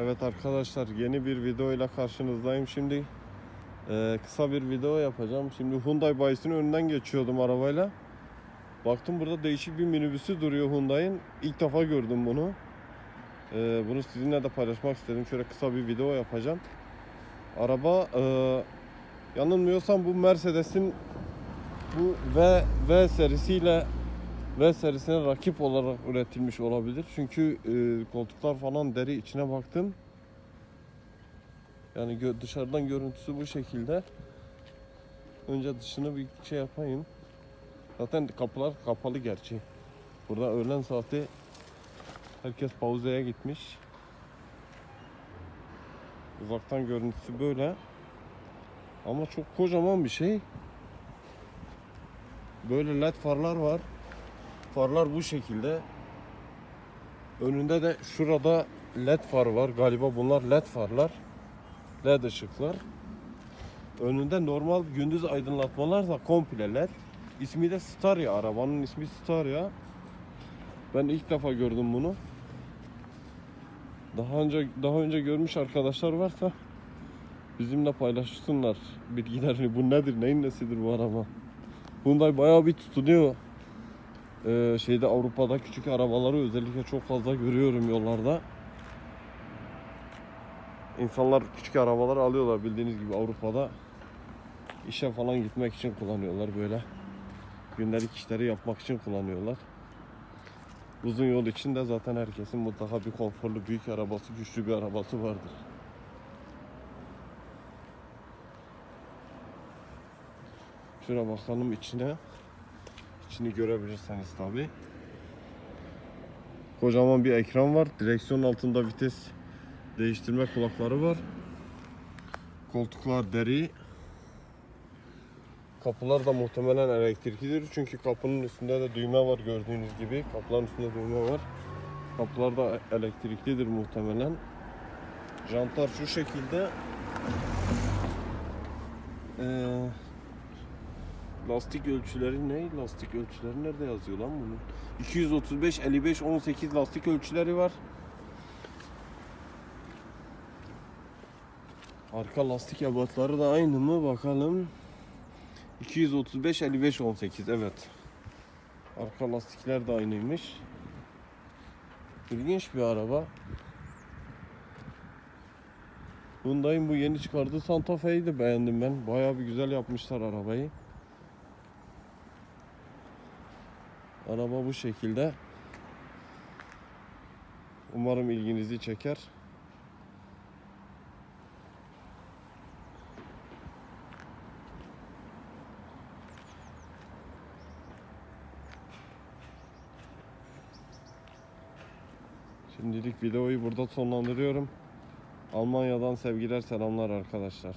Evet arkadaşlar yeni bir video ile karşınızdayım. Şimdi e, kısa bir video yapacağım. Şimdi Hyundai bayisinin önünden geçiyordum arabayla. Baktım burada değişik bir minibüsü duruyor Hyundai'nin. İlk defa gördüm bunu. E, bunu sizinle de paylaşmak istedim. Şöyle kısa bir video yapacağım. Araba e, yanılmıyorsam bu Mercedes'in bu V, V serisiyle V serisine rakip olarak üretilmiş olabilir. Çünkü e, koltuklar falan deri içine baktım. Yani gö- dışarıdan görüntüsü bu şekilde. Önce dışını bir şey yapayım. Zaten kapılar kapalı gerçi. Burada öğlen saati herkes pauzaya gitmiş. Uzaktan görüntüsü böyle. Ama çok kocaman bir şey. Böyle led farlar var. Farlar bu şekilde. Önünde de şurada led far var. Galiba bunlar led farlar. Led ışıklar. Önünde normal gündüz aydınlatmalar da komple led. İsmi de Staria. Arabanın ismi Staria. Ben ilk defa gördüm bunu. Daha önce daha önce görmüş arkadaşlar varsa bizimle paylaşsınlar bilgilerini. Bu nedir? Neyin nesidir bu araba? Hyundai bayağı bir tutunuyor. Ee, şeyde Avrupa'da küçük arabaları özellikle çok fazla görüyorum yollarda. İnsanlar küçük arabaları alıyorlar bildiğiniz gibi Avrupa'da işe falan gitmek için kullanıyorlar böyle. Gündelik işleri yapmak için kullanıyorlar. Uzun yol için de zaten herkesin mutlaka bir konforlu büyük arabası, güçlü bir arabası vardır. Şuna bakalım içine. İçini görebilirseniz tabi. Kocaman bir ekran var. Direksiyon altında vites değiştirme kulakları var. Koltuklar deri. Kapılar da muhtemelen elektriklidir. Çünkü kapının üstünde de düğme var gördüğünüz gibi. Kapıların üstünde düğme var. Kapılar da elektriklidir muhtemelen. Jantlar şu şekilde. Ee, Lastik ölçüleri ne? Lastik ölçüleri nerede yazıyor lan bunun? 235, 55, 18 lastik ölçüleri var. Arka lastik ebatları da aynı mı? Bakalım. 235, 55, 18 evet. Arka lastikler de aynıymış. İlginç bir araba. Hyundai'nin bu yeni çıkardığı Santa Fe'yi de beğendim ben. Bayağı bir güzel yapmışlar arabayı. Araba bu şekilde. Umarım ilginizi çeker. Şimdilik videoyu burada sonlandırıyorum. Almanya'dan sevgiler selamlar arkadaşlar.